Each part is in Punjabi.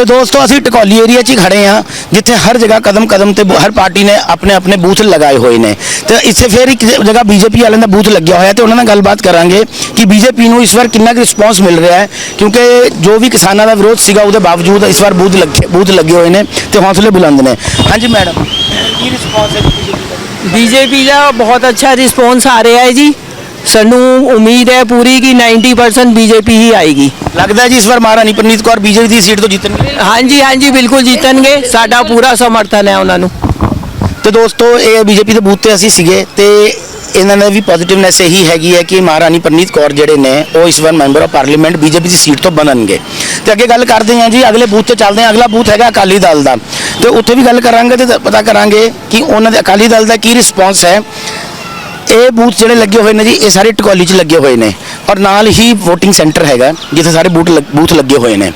ਤੇ ਦੋਸਤੋ ਅਸੀਂ ਟਕੌਲੀ ਏਰੀਆ 'ਚ ਹੀ ਖੜੇ ਆ ਜਿੱਥੇ ਹਰ ਜਗ੍ਹਾ ਕਦਮ ਕਦਮ ਤੇ ਹਰ ਪਾਰਟੀ ਨੇ ਆਪਣੇ ਆਪਣੇ ਬੂਥ ਲਗਾਏ ਹੋਏ ਨੇ। ਤੇ ਇੱਥੇ ਫਿਰ ਇੱਕ ਜਗ੍ਹਾ ਬੀਜੇਪੀ ਵਾਲਿਆਂ ਦਾ ਬੂਥ ਲੱਗਿਆ ਹੋਇਆ ਤੇ ਉਹਨਾਂ ਨਾਲ ਗੱਲਬਾਤ ਕਰਾਂਗੇ ਕਿ ਬੀਜੇਪੀ ਨੂੰ ਇਸ ਵਾਰ ਕਿੰਨਾ ਕੁ ਰਿਸਪੌਂਸ ਮਿਲ ਰਿਹਾ ਹੈ ਕਿਉਂਕਿ ਜੋ ਵੀ ਕਿਸਾਨਾਂ ਦਾ ਵਿਰੋਧ ਸੀਗਾ ਉਹਦੇ ਬਾਵਜੂਦ ਇਸ ਵਾਰ ਬੂਥ ਲੱਗੇ ਬੂਥ ਲੱਗੇ ਹੋਏ ਨੇ ਤੇ ਹੌਸਲੇ ਬੁਲੰਦ ਨੇ। ਹਾਂਜੀ ਮੈਡਮ। ਕੀ ਰਿਸਪੌਂਸ ਹੈ ਬੀਜੇਪੀ ਦਾ? ਬੀਜੇਪੀ ਦਾ ਬਹੁਤ ਅੱਛਾ ਰਿਸਪੌਂਸ ਆ ਰਿਹਾ ਹੈ ਜੀ। ਸਾਨੂੰ ਉਮੀਦ ਹੈ ਪੂਰੀ ਕਿ 90% ਬੀਜੇਪੀ ਹੀ ਆਏਗੀ। ਲੱਗਦਾ ਜੀ ਇਸ ਵਾਰ ਮਹਾਰਾਣੀ ਪ੍ਰਨੀਤ ਕੌਰ ਬੀਜੇਪੀ ਦੀ ਸੀਟ ਤੋਂ ਜਿੱਤਣਗੇ? ਹਾਂਜੀ ਹਾਂਜੀ ਬਿਲਕੁਲ ਜਿੱਤਣਗੇ। ਸਾਡਾ ਪੂਰਾ ਸਮਰਥਨ ਹੈ ਉਹਨਾਂ ਨੂੰ। ਤੇ ਦੋਸਤੋ ਇਹ ਬੀਜੇਪੀ ਦੇ ਬੂਥ ਤੇ ਅਸੀਂ ਸੀਗੇ ਤੇ ਇਹਨਾਂ ਦਾ ਵੀ ਪੋਜ਼ਿਟਿਵਨੈਸ ਇਹੀ ਹੈਗੀ ਹੈ ਕਿ ਮਹਾਰਾਣੀ ਪ੍ਰਨੀਤ ਕੌਰ ਜਿਹੜੇ ਨੇ ਉਹ ਇਸ ਵਾਰ ਮੈਂਬਰ ਆਫ ਪਾਰਲੀਮੈਂਟ ਬੀਜੇਪੀ ਦੀ ਸੀਟ ਤੋਂ ਬਣਨਗੇ। ਤੇ ਅੱਗੇ ਗੱਲ ਕਰਦੇ ਹਾਂ ਜੀ ਅਗਲੇ ਬੂਥ ਤੇ ਚੱਲਦੇ ਹਾਂ। ਅਗਲਾ ਬੂਥ ਹੈਗਾ ਅਕਾਲੀ ਦਲ ਦਾ। ਤੇ ਉੱਥੇ ਵੀ ਗੱਲ ਕਰਾਂਗੇ ਤੇ ਪਤਾ ਕਰਾਂਗੇ ਕਿ ਉਹਨਾਂ ਦੇ ਅਕਾਲੀ ਦਲ ਦਾ ਕੀ ਰਿਸਪੌਂਸ ਹੈ। ਇਹ ਬੂਥ ਜਿਹੜੇ ਲੱਗੇ ਹੋਏ ਨੇ ਜੀ ਇਹ ਸਾਰੇ ਟਕੋਲੀ 'ਚ ਲੱਗੇ ਹੋਏ ਨੇ। ਔਰ ਨਾਲ ਹੀ VOTING ਸੈਂਟਰ ਹੈਗਾ ਜਿੱਥੇ ਸਾਰੇ ਬੂਥ ਬੂਥ ਲੱਗੇ ਹੋਏ ਨੇ।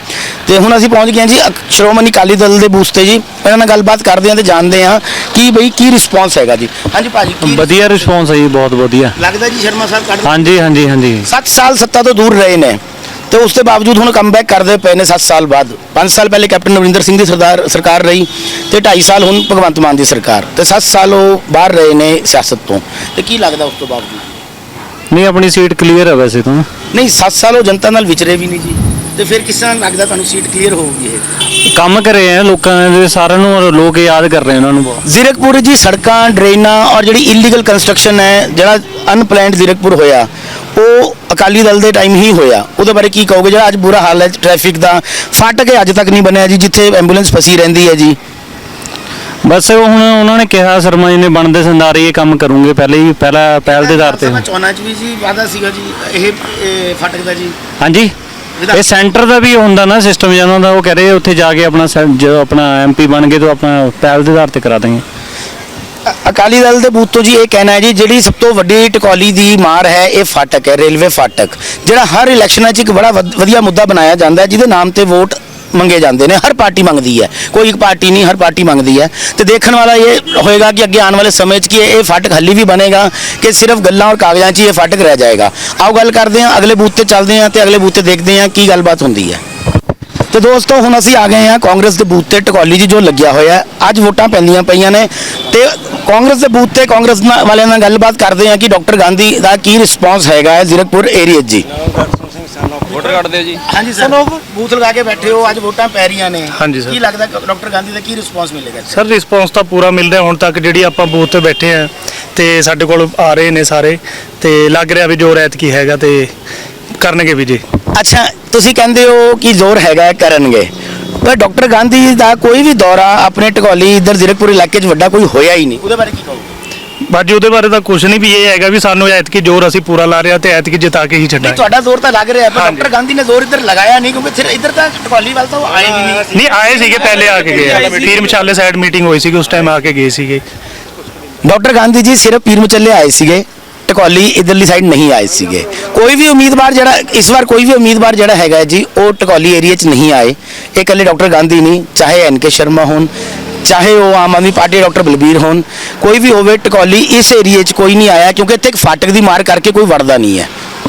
ਤੇ ਹੁਣ ਅਸੀਂ ਪਹੁੰਚ ਗਏ ਹਾਂ ਜੀ ਸ਼੍ਰੋਮਣੀ ਅਕਾਲੀ ਦਲ ਦੇ ਬੂਥ ਤੇ ਜੀ। ਇਹਨਾਂ ਨਾਲ ਗੱਲਬਾਤ ਕਰਦੇ ਹਾਂ ਤੇ ਜਾਣਦੇ ਹਾਂ ਕਿ ਬਈ ਕੀ ਰਿਸਪੌਂਸ ਹੈਗਾ ਜੀ। ਹਾਂਜੀ ਭਾਜੀ ਵਧੀਆ ਰਿਸਪੌਂਸ ਹੈ ਜੀ ਬਹੁਤ ਵਧੀਆ। ਲੱਗਦਾ ਜੀ ਸ਼ਰਮਾ ਸਾਹਿਬ ਕੱਢ ਹਾਂਜੀ ਹਾਂਜੀ ਹਾਂਜੀ। 7 ਸਾਲ ਸੱਤਾ ਤੋਂ ਦੂਰ ਰਹੇ ਨੇ। ਤੇ ਉਸ ਦੇ ਬਾਵਜੂਦ ਹੁਣ ਕਮਬੈਕ ਕਰਦੇ ਪਏ ਨੇ 7 ਸਾਲ ਬਾਅਦ। 5 ਸਾਲ ਪਹਿਲੇ ਕੈਪਟਨ ਅਮਰਿੰਦਰ ਸਿੰਘ ਦੀ ਸਰਦਾਰ ਸਰਕਾਰ ਰਹੀ ਤੇ 2.5 ਸਾਲ ਹੁਣ ਭਗਵੰਤ ਮਾਨ ਦੀ ਸਰਕਾਰ। ਤੇ 7 ਸਾਲ ਉਹ ਬਾਹਰ ਰਹੇ ਨੇ ਸਿਆਸਤ ਤੋਂ। ਤੇ ਕੀ ਲੱਗਦਾ ਉਸ ਤੋਂ ਬਾਵਜੂਦ? ਨਹੀਂ ਆਪਣੀ ਸੀਟ ਕਲੀਅਰ ਹੈ ਵੈਸੇ ਤਾਂ। ਨਹੀਂ 7 ਸਾਲ ਉਹ ਜਨਤਾ ਨਾਲ ਵਿਚਰੇ ਵੀ ਨਹੀਂ ਜੀ। ਤੇ ਫਿਰ ਕਿਸ ਤਰ੍ਹਾਂ ਲੱਗਦਾ ਤੁਹਾਨੂੰ ਸੀਟ ਕਲੀਅਰ ਹੋਊਗੀ ਇਹ? ਕੰਮ ਕਰੇ ਆ ਲੋਕਾਂ ਦੇ ਸਾਰਿਆਂ ਨੂੰ ਔਰ ਲੋਕ ਯਾਦ ਕਰ ਰਹੇ ਉਹਨਾਂ ਨੂੰ ਜ਼ੀਰਕਪੁਰ ਜੀ ਸੜਕਾਂ ਡਰੇਨਾਂ ਔਰ ਜਿਹੜੀ ਇਲੀਗਲ ਕੰਸਟਰਕਸ਼ਨ ਹੈ ਜਿਹੜਾ ਅਨਪਲੈਨਡ ਜ਼ੀਰਕਪੁਰ ਹੋਇਆ ਉਹ ਅਕਾਲੀ ਦਲ ਦੇ ਟਾਈਮ ਹੀ ਹੋਇਆ। ਉਹਦੇ ਬਾਰੇ ਕੀ ਕਹੋਗੇ? ਜਿਹੜਾ ਅੱਜ ਬੁਰਾ ਹਾਲ ਹੈ ਟ੍ਰੈਫਿਕ ਦਾ ਫਾਟਕ ਅੱਜ ਤੱਕ ਨਹੀਂ ਬਣਿਆ ਜੀ ਜਿੱਥੇ ਐਂਬੂਲੈਂਸ ਫਸੀ ਰਹਿੰਦੀ ਹੈ ਜੀ। ਬਸ ਉਹ ਹੁਣ ਉਹਨਾਂ ਨੇ ਕਿਹਾ ਸ਼ਰਮਾ ਜੀ ਨੇ ਬਣਦੇ ਸੰਦਾਰੇ ਇਹ ਕੰਮ ਕਰੂੰਗੇ ਪਹਿਲੇ ਹੀ ਪਹਿਲਾ ਪਹਿਲ ਦੇ ਆਧਾਰ ਤੇ। ਚੋਣਾਂ 'ਚ ਵੀ ਜੀ ਵਾਦਾ ਸੀਗਾ ਜੀ ਇਹ ਫਾਟਕ ਦਾ ਜੀ। ਹਾਂਜੀ? ਇਹ ਸੈਂਟਰ ਦਾ ਵੀ ਹੁੰਦਾ ਨਾ ਸਿਸਟਮ ਜਿਹਨਾਂ ਦਾ ਉਹ ਕਹ ਰਹੇ ਉੱਥੇ ਜਾ ਕੇ ਆਪਣਾ ਸੈ- ਜੋ ਆਪਣਾ ਐਮਪੀ ਬਣ ਗਏ ਤਾਂ ਆਪਣਾ ਪਹਿਲ ਦੇ ਆਧਾਰ ਤੇ ਕਰਾ ਦਾਂਗੇ ਅਕਾਲੀ ਦਲ ਦੇ ਬੂਥ ਤੋਂ ਜੀ ਇਹ ਕਹਿਣਾ ਹੈ ਜੀ, ਜਿਹੜੀ ਸਭ ਤੋਂ ਵੱਡੀ ਟਕੌਲੀ ਦੀ ਮਾਰ ਹੈ, ਇਹ ਫਾਟਕ ਹੈ, ਰੇਲਵੇ ਫਾਟਕ, ਜਿਹੜਾ ਹਰ ਇਲੈਕਸ਼ਨਾਂ 'ਚ ਇੱਕ ਬੜਾ ਵਧ- ਵਧੀਆ ਮੁੱਦਾ ਬਣਾਇਆ ਜਾਂਦਾ ਹੈ, ਜਿਹਦੇ ਨਾਮ ਤੇ ਵੋਟ ਮੰਗੇ ਜਾਂਦੇ ਨੇ, ਹਰ ਪਾਰਟੀ ਮੰਗਦੀ ਹੈ, ਕੋਈ ਇੱਕ ਪਾਰਟੀ ਨਹੀਂ, ਹਰ ਪਾਰਟੀ ਮੰਗਦੀ ਹੈ। ਤੇ ਦੇਖਣ ਵਾਲਾ ਇਹ ਹੋਏਗਾ ਕਿ ਅੱਗੇ ਆਉਣ ਵਾਲੇ ਸਮੇਂ 'ਚ ਕਿ ਇਹ ਫਾਟਕ ਹੱਲੀ ਵੀ ਬਣੇਗਾ ਕਿ ਸਿਰਫ ਗੱਲਾਂ ਔਰ ਕਾਗਜ਼ਾਂ 'ਚ ਹੀ ਇਹ ਫਾਟਕ ਰਹਿ ਜਾਏਗਾ। ਆਓ ਗੱਲ ਕਰਦੇ ਹਾਂ, ਅਗਲੇ ਬੂਥ ਤੇ ਚੱਲਦੇ ਹਾਂ ਤੇ ਅਗਲੇ ਬੂਥ ਤੇ ਦੇਖਦੇ ਹਾਂ ਕੀ ਗੱਲਬਾਤ ਹੁੰਦੀ ਹੈ। ਤੇ ਦੋਸਤੋ ਹੁਣ ਅਸੀਂ ਆ ਗਏ ਹਾਂ ਕਾਂਗਰਸ ਦੇ ਬੂਥ ਤੇ ਟਕੌਲੀ ਜੀ ਜੋ ਲੱਗਿਆ ਹੋਇਆ ਹੈ। ਅੱਜ ਵੋਟਾਂ ਪੈਂਦੀਆਂ ਪਈਆਂ ਨੇ ਤੇ ਕਾਂਗਰਸ ਦੇ ਬੂਥ ਤੇ ਕਾਂਗਰਸ ਵਾਲਿਆਂ ਨਾਲ ਗੱਲਬਾਤ ਕਰਦੇ ਹਾਂ ਕਿ ਡਾਕਟਰ ਗਾਂਧੀ ਦਾ ਕੀ ਰਿਸਪੌਂਸ ਹੈਗਾ ਹੈ ਜ਼ੀਰਕਪੁਰ ਏਰੀਆ ਜੀ। ਵੋਟਰ ਕੱਢ ਦਿਓ ਜੀ। ਹਾਂਜੀ ਸਰ ਬੂਥ ਲਗਾ ਕੇ ਬੈਠੇ ਹੋ ਅੱਜ ਵੋਟਾਂ ਪੈ ਰਹੀਆਂ ਨੇ। ਹਾਂਜੀ ਸਰ। ਕੀ ਲੱਗਦਾ ਡਾਕਟਰ ਗਾਂਧੀ ਦਾ ਕੀ ਰਿਸਪੌਂਸ ਮਿਲੇਗਾ ਸਰ ਰਿਸਪੌਂਸ ਤਾਂ ਪੂਰਾ ਮਿਲ ਰਿਹਾ ਹੁਣ ਤੱਕ ਜਿਹੜੀ ਆਪਾਂ ਬੂਥ ਤੇ ਬੈਠੇ ਆ ਤੇ ਸਾਡੇ ਕੋਲ ਆ ਰਹੇ ਨੇ ਸਾਰੇ ਤੇ ਲੱਗ ਰਿਹਾ ਵੀ ਜੋ ਰੈਤ ਕੀ ਹੈਗਾ ਤੇ ਕਰਨਗੇ ਵੀ ਜੀ। ਅੱਛਾ ਤੁਸੀਂ ਕਹਿੰਦੇ ਹੋ ਕਿ ਜ਼ੋਰ ਹੈਗਾ ਕਰਨਗੇ। ਪਰ ਡਾਕਟਰ ਗਾਂਧੀ ਦਾ ਕੋਈ ਵੀ ਦੌਰਾ ਆਪਣੇ ਟਕੌਲੀ ਇਧਰ ਜ਼ੀਰਕਪੁਰ ਇਲਾਕੇ 'ਚ ਵੱਡਾ ਕੋਈ ਹੋਇਆ ਹੀ ਨਹੀਂ। ਉਹਦੇ ਬਾਰੇ ਕੀ ਕਹੋਗੇ? ਬਾਜੀ ਉਹਦੇ ਬਾਰੇ ਤਾਂ ਕੁਝ ਨਹੀਂ ਵੀ ਇਹ ਹੈਗਾ ਵੀ ਸਾਨੂੰ ਐਤਕੀ ਜ਼ੋਰ ਅਸੀਂ ਪੂਰਾ ਲਾ ਰਿਹਾ ਤੇ ਐਤਕੀ ਜਿਤਾ ਕੇ ਹੀ ਛੱਡਾਂਗੇ। ਤੁਹਾਡਾ ਜ਼ੋਰ ਤਾਂ ਲੱਗ ਰਿਹਾ ਪਰ। ਡਾਕਟਰ ਗਾਂਧੀ ਨੇ ਜ਼ੋਰ ਇੱਧਰ ਲਗਾਇਆ ਨਹੀਂ ਕਿਉਂਕਿ ਫਿਰ ਇੱਧਰ ਤਾਂ ਟਕੌਲੀ ਵੱਲ ਤਾਂ ਉਹ ਆਏ ਵੀ ਨਹੀਂ। ਨਹੀਂ ਆਏ ਸੀਗੇ ਪਹਿਲੇ ਆ ਕੇ ਗਏ। ਆ। ਪੀਰ ਮਛਾਲੇ ਸਾਈਡ ਮੀਟਿੰਗ ਹੋਈ ਸੀਗੀ ਉਸ ਟਾਈਮ ਆ ਕੇ ਗਏ ਸੀਗੇ। ਡਾਕਟਰ ਗਾਂਧੀ ਜੀ ਸਿਰਫ ਪੀਰ ਮਚੱਲੇ ਆਏ ਸੀਗੇ। ਟਕੌਲੀ ਇਧਰਲੀ ਸਾਈਡ ਨਹੀਂ ਆਏ ਸੀਗੇ। ਕੋਈ ਵੀ ਉਮੀਦਵਾਰ ਜਿਹੜਾ, ਇਸ ਵਾਰ ਕੋਈ ਵੀ ਉਮੀਦਵਾਰ ਜਿਹੜਾ ਹੈਗਾ ਹੈ ਜੀ, ਉਹ ਟਕੌਲੀ ਏਰੀਆ 'ਚ ਨਹੀਂ ਆਏ। ਇਹ ਇਕੱਲੇ ਡਾਕਟਰ ਗਾਂਧੀ ਨਹੀਂ, ਚਾਹੇ ਐਨ ਕੇ ਸ਼ਰਮਾ ਹੋਣ, ਚਾਹੇ ਉਹ ਆਮ ਆਦਮੀ ਪਾਰਟੀ ਦੇ ਡਾਕਟਰ ਬਲਬੀਰ ਹੋਣ। ਕੋਈ ਵੀ ਹੋਵੇ, ਟਕੌਲੀ ਇਸ ਏਰੀਏ 'ਚ ਕੋਈ ਨਹੀਂ ਆਇਆ, ਕਿਉਂਕਿ ਇੱਥੇ ਇੱਕ ਫਾਟਕ ਦੀ ਮਾਰ ਕਰਕੇ ਕੋਈ ਵੜਦਾ ਨਹੀਂ ਹੈ।